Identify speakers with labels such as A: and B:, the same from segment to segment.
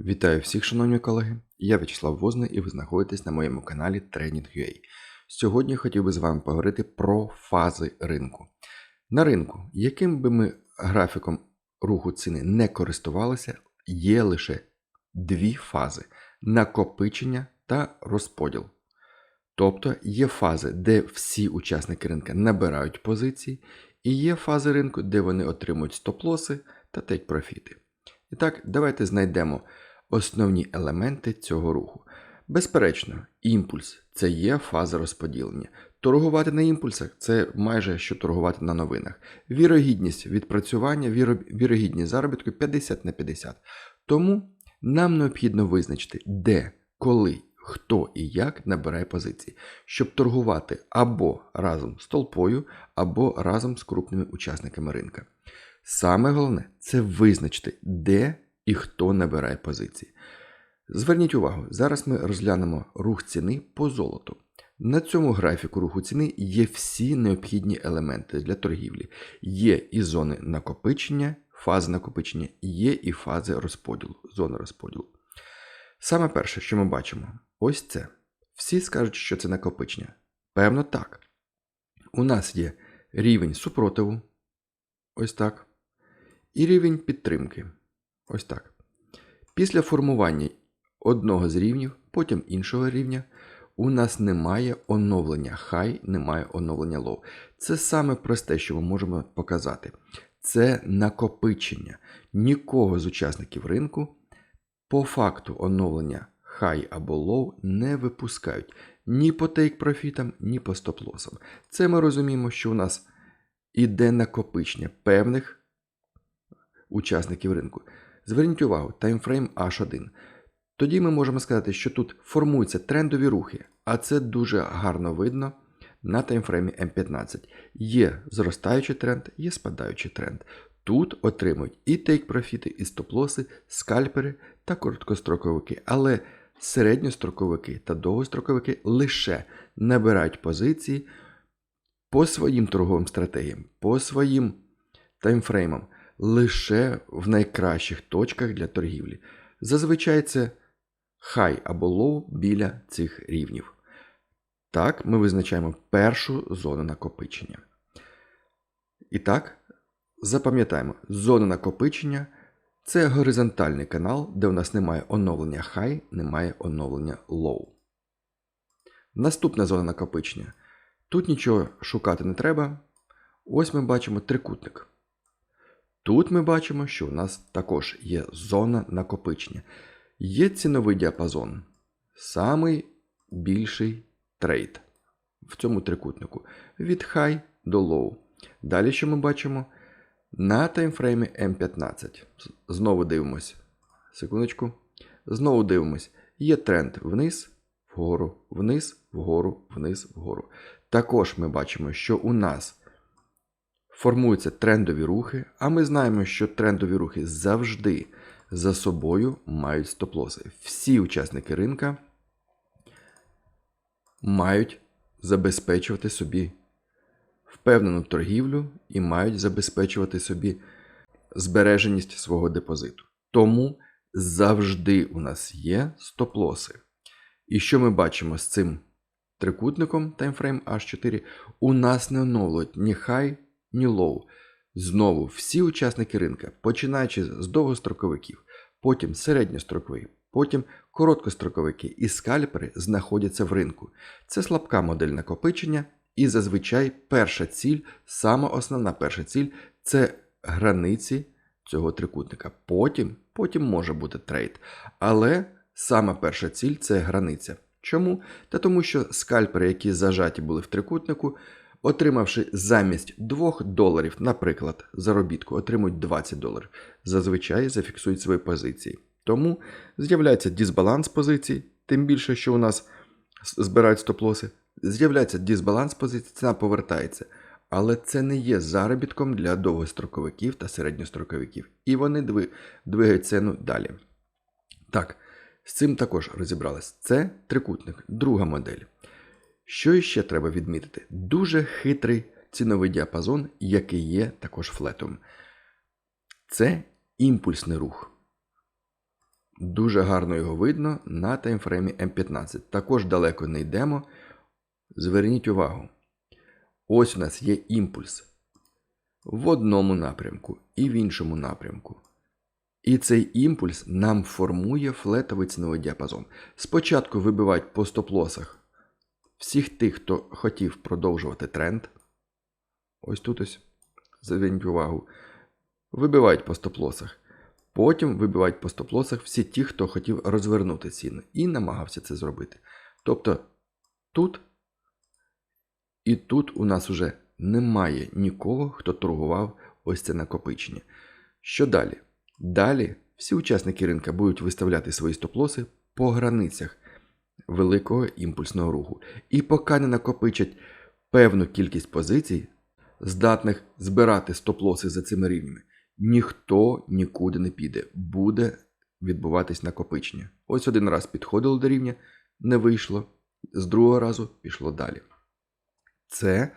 A: Вітаю всіх, шановні колеги. Я В'ячеслав Возний і ви знаходитесь на моєму каналі Training.ua. Сьогодні хотів би з вами поговорити про фази ринку. На ринку, яким би ми графіком руху ціни не користувалися, є лише дві фази: накопичення та розподіл. Тобто є фази, де всі учасники ринку набирають позиції, і є фази ринку, де вони отримують стоп-лоси та тейк-профіти. І так, давайте знайдемо основні елементи цього руху. Безперечно, імпульс це є фаза розподілення. Торгувати на імпульсах це майже що торгувати на новинах. Вірогідність відпрацювання, вірогідність заробітку 50 на 50. Тому нам необхідно визначити, де, коли, хто і як набирає позиції, щоб торгувати або разом з толпою, або разом з крупними учасниками ринка. Саме головне це визначити, де і хто набирає позиції. Зверніть увагу, зараз ми розглянемо рух ціни по золоту. На цьому графіку руху ціни є всі необхідні елементи для торгівлі. Є і зони накопичення, фази накопичення, є і фази розподілу, зони розподілу. Саме перше, що ми бачимо, ось це. Всі скажуть, що це накопичення. Певно, так. У нас є рівень супротиву, ось так, і рівень підтримки. Ось так. Після формування одного з рівнів, потім іншого рівня, у нас немає оновлення high, немає оновлення low. Це саме просте, що ми можемо показати. Це накопичення. Нікого з учасників ринку по факту оновлення high або low не випускають ні по тейк-профітам, ні по стоп-лосам. Це ми розуміємо, що у нас іде накопичення певних учасників ринку. Зверніть увагу, таймфрейм H1. Тоді ми можемо сказати, що тут формуються трендові рухи, а це дуже гарно видно на таймфреймі М15. Є зростаючий тренд, є спадаючий тренд. Тут отримують і тейк-профіти, і стоп-лоси, скальпери та короткостроковики, але середньостроковики та довгостроковики лише набирають позиції по своїм торговим стратегіям, по своїм таймфреймам лише в найкращих точках для торгівлі. Зазвичай це хай або лоу біля цих рівнів. Так, ми визначаємо першу зону накопичення. І так, запам'ятаємо, зона накопичення це горизонтальний канал, де у нас немає оновлення high, немає оновлення low. Наступна зона накопичення. Тут нічого шукати не треба. Ось ми бачимо трикутник. Тут ми бачимо, що у нас також є зона накопичення. Є ціновий діапазон. Самий більший трейд в цьому трикутнику від high до low. Далі що ми бачимо? На таймфреймі М15. Знову дивимось. Секундочку. Знову дивимось. Є тренд вниз, вгору, вниз, вгору, вниз, вгору. Також ми бачимо, що у нас формуються трендові рухи, а ми знаємо, що трендові рухи завжди за собою мають стоп-лоси. Всі учасники ринка мають забезпечувати собі впевнену торгівлю і мають забезпечувати собі збереженість свого депозиту. Тому завжди у нас є стоп-лоси. І що ми бачимо з цим трикутником таймфрейм H4? У нас не оновлюють ні high, low. Знову всі учасники ринка, починаючи з довгостроковиків, потім середньострокові, потім короткостроковики і скальпери знаходяться в ринку. Це слабка модель накопичення, і зазвичай перша ціль, сама основна перша ціль це границі цього трикутника. Потім, потім може бути трейд. Але сама перша ціль це границя. Чому? Та тому, що скальпери, які зажаті були в трикутнику, отримавши замість 2 доларів, наприклад, заробітку, отримують 20 доларів. Зазвичай зафіксують свої позиції. Тому з'являється дисбаланс позицій, тим більше, що у нас збирають стоп-лоси. З'являється дисбаланс позицій, ціна повертається. Але це не є заробітком для довгостроковиків та середньостроковиків. І вони двигають ціну далі. Так, з цим також розібрались. Це трикутник, друга модель. Що ще треба відмітити? Дуже хитрий ціновий діапазон, який є також флетом. Це імпульсний рух. Дуже гарно його видно на таймфреймі М15. Також далеко не йдемо. Зверніть увагу. Ось у нас є імпульс в одному напрямку і в іншому напрямку. І цей імпульс нам формує флетовий ціновий діапазон. Спочатку вибивають по стоп-лосах всіх тих, хто хотів продовжувати тренд. Ось тут ось. Зверніть увагу. Вибивають по стоп-лосах. Потім вибивають по стоп-лосах всі ті, хто хотів розвернути ціну і намагався це зробити. Тобто тут і тут у нас вже немає нікого, хто торгував ось це накопичення. Що далі? Далі всі учасники ринка будуть виставляти свої стоп-лоси по границях великого імпульсного руху. І поки не накопичать певну кількість позицій, здатних збирати стоп-лоси за цими рівнями, ніхто нікуди не піде. Буде відбуватись накопичення. Ось один раз підходило до рівня, не вийшло, з другого разу пішло далі. Це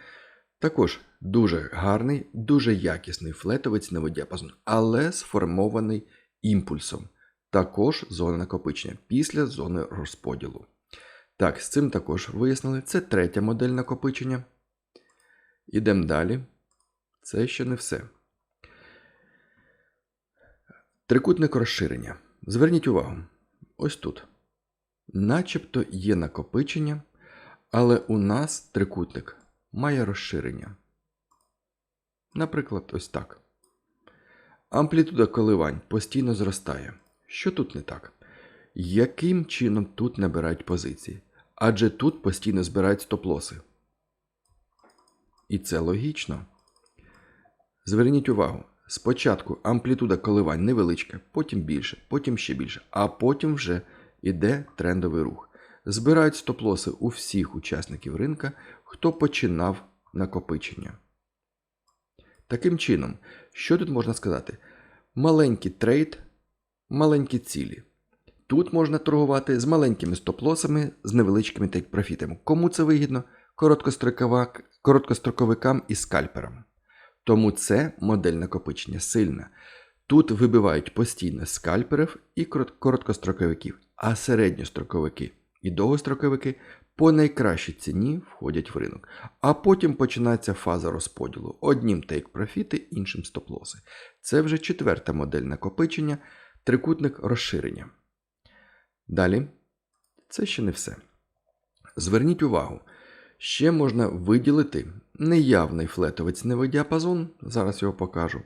A: також дуже гарний, дуже якісний флетовий ціновий діапазон, але сформований імпульсом. Також зона накопичення після зони розподілу. Так, з цим також вияснили. Це третя модель накопичення. Ідемо далі. Це ще не все. Трикутник розширення. Зверніть увагу. Ось тут. Начебто є накопичення, але у нас трикутник має розширення. Наприклад, ось так. Амплітуда коливань постійно зростає. Що тут не так? Яким чином тут набирають позиції? Адже тут постійно збирають стоп-лоси. І це логічно. Зверніть увагу, спочатку амплітуда коливань невеличка, потім більше, потім ще більше, а потім вже йде трендовий рух. Збирають стоп-лоси у всіх учасників ринка, хто починав накопичення. Таким чином, що тут можна сказати? Маленький трейд, маленькі цілі. Тут можна торгувати з маленькими стоп-лосами, з невеличкими тейк-профітами. Кому це вигідно? Короткостроковикам і скальперам. Тому це модель накопичення сильна. Тут вибивають постійно скальперів і короткостроковиків, а середньостроковики і довгостроковики по найкращій ціні входять в ринок. А потім починається фаза розподілу. Однім тейк-профіти, іншим стоп-лоси. Це вже четверта модель накопичення, трикутник розширення. Далі, це ще не все. Зверніть увагу, ще можна виділити неявний флетовий ціновий діапазон, зараз його покажу.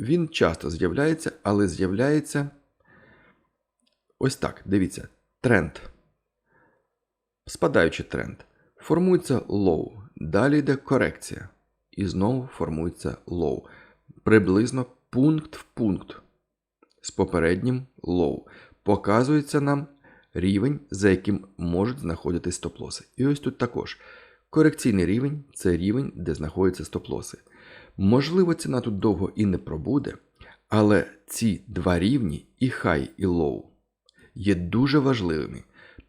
A: Він часто з'являється, але з'являється ось так. Дивіться, тренд. Спадаючий тренд. Формується low. Далі йде корекція. І знову формується low. Приблизно пункт в пункт з попереднім low. Показується нам рівень, за яким можуть знаходитись стоп-лоси. І ось тут також. Корекційний рівень це рівень, де знаходяться стоп-лоси. Можливо, ціна тут довго і не пробуде, але ці два рівні, і high, і low, є дуже важливими.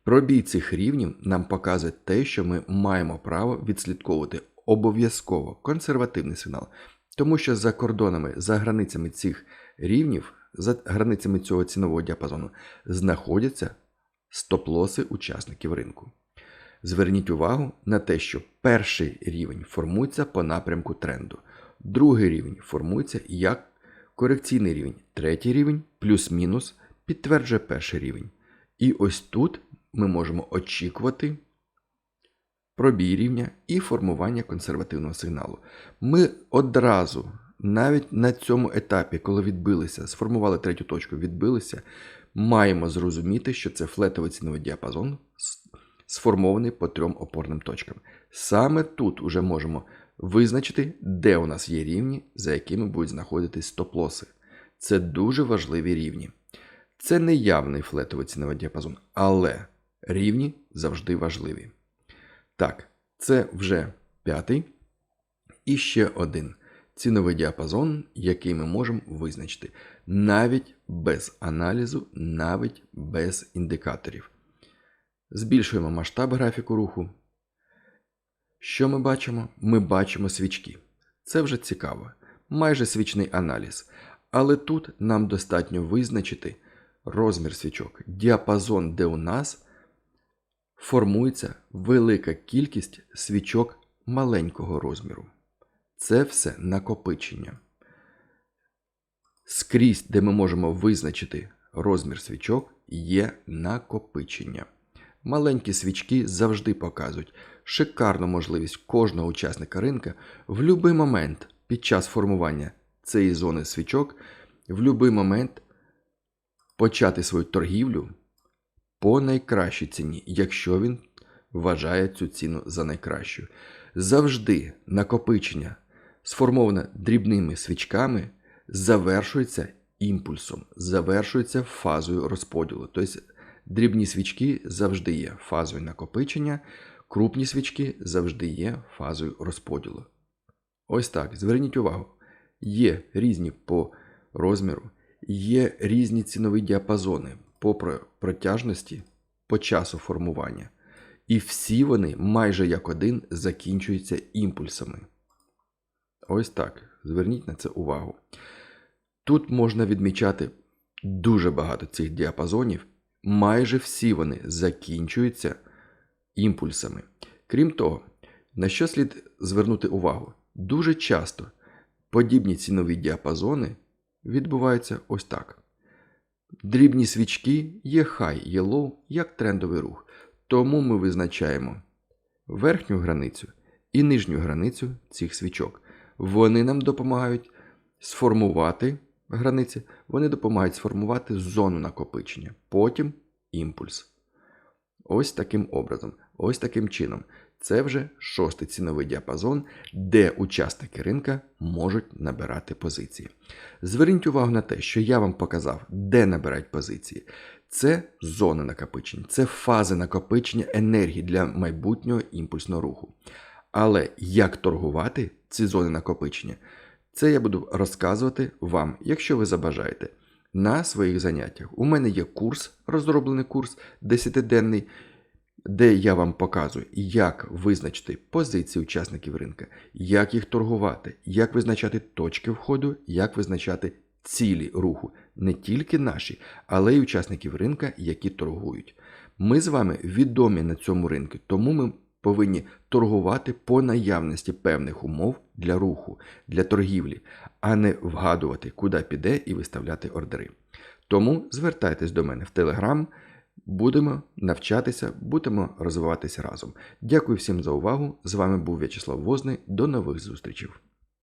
A: Пробій цих рівнів нам показує те, що ми маємо право відслідковувати обов'язково консервативний сигнал, тому що за кордонами, за границями цих рівнів, за границями цього цінового діапазону, знаходяться стоп-лоси учасників ринку. Зверніть увагу на те, що перший рівень формується по напрямку тренду, другий рівень формується як корекційний рівень, третій рівень плюс-мінус підтверджує перший рівень. І ось тут ми можемо очікувати пробій рівня і формування консервативного сигналу. Ми одразу, навіть на цьому етапі, коли відбилися, сформували третю точку, відбилися, маємо зрозуміти, що це флетовий ціновий діапазон, сформований по трьом опорним точкам. Саме тут уже можемо визначити, де у нас є рівні, за якими будуть знаходитись стоп-лоси. Це дуже важливі рівні. Це не явний флетовий ціновий діапазон, але рівні завжди важливі. Так, це вже п'ятий. І ще один ціновий діапазон, який ми можемо визначити навіть без аналізу, навіть без індикаторів. Збільшуємо масштаб графіку руху. Що ми бачимо? Ми бачимо свічки. Це вже цікаво. Майже свічний аналіз. Але тут нам достатньо визначити розмір свічок, діапазон, де у нас формується велика кількість свічок маленького розміру. Це все накопичення. Скрізь, де ми можемо визначити розмір свічок, є накопичення. Маленькі свічки завжди показують шикарну можливість кожного учасника ринка в будь-який момент під час формування цієї зони свічок, в будь-який момент почати свою торгівлю по найкращій ціні, якщо він вважає цю ціну за найкращу. Завжди накопичення, сформоване дрібними свічками, завершується імпульсом, завершується фазою розподілу. Тобто дрібні свічки завжди є фазою накопичення, крупні свічки завжди є фазою розподілу. Ось так, зверніть увагу, є різні по розміру, є різні цінові діапазони по протяжності, по часу формування. І всі вони майже як один закінчуються імпульсами. Ось так. Зверніть на це увагу. Тут можна відмічати дуже багато цих діапазонів. Майже всі вони закінчуються імпульсами. Крім того, на що слід звернути увагу? Дуже часто подібні цінові діапазони відбуваються ось так. Дрібні свічки є high, є low, як трендовий рух. Тому ми визначаємо верхню границю і нижню границю цих свічок. Вони нам допомагають сформувати границі, вони допомагають сформувати зону накопичення, потім імпульс. Ось таким образом, ось таким чином. Це вже шостий ціновий діапазон, де учасники ринка можуть набирати позиції. Зверніть увагу на те, що я вам показав, де набирають позиції. Це зона накопичення, це фази накопичення енергії для майбутнього імпульсного руху. Але як торгувати ці зони накопичення, це я буду розказувати вам, якщо ви забажаєте. На своїх заняттях у мене є курс, розроблений курс 10-денний, де я вам показую, як визначити позиції учасників ринка, як їх торгувати, як визначати точки входу, як визначати цілі руху, не тільки наші, але й учасників ринка, які торгують. Ми з вами відомі на цьому ринку, тому ми повинні торгувати по наявності певних умов для руху, для торгівлі, а не вгадувати, куди піде і виставляти ордери. Тому звертайтесь до мене в Телеграм. Будемо навчатися, будемо розвиватися разом. Дякую всім за увагу. З вами був В'ячеслав Возний. До нових зустрічей.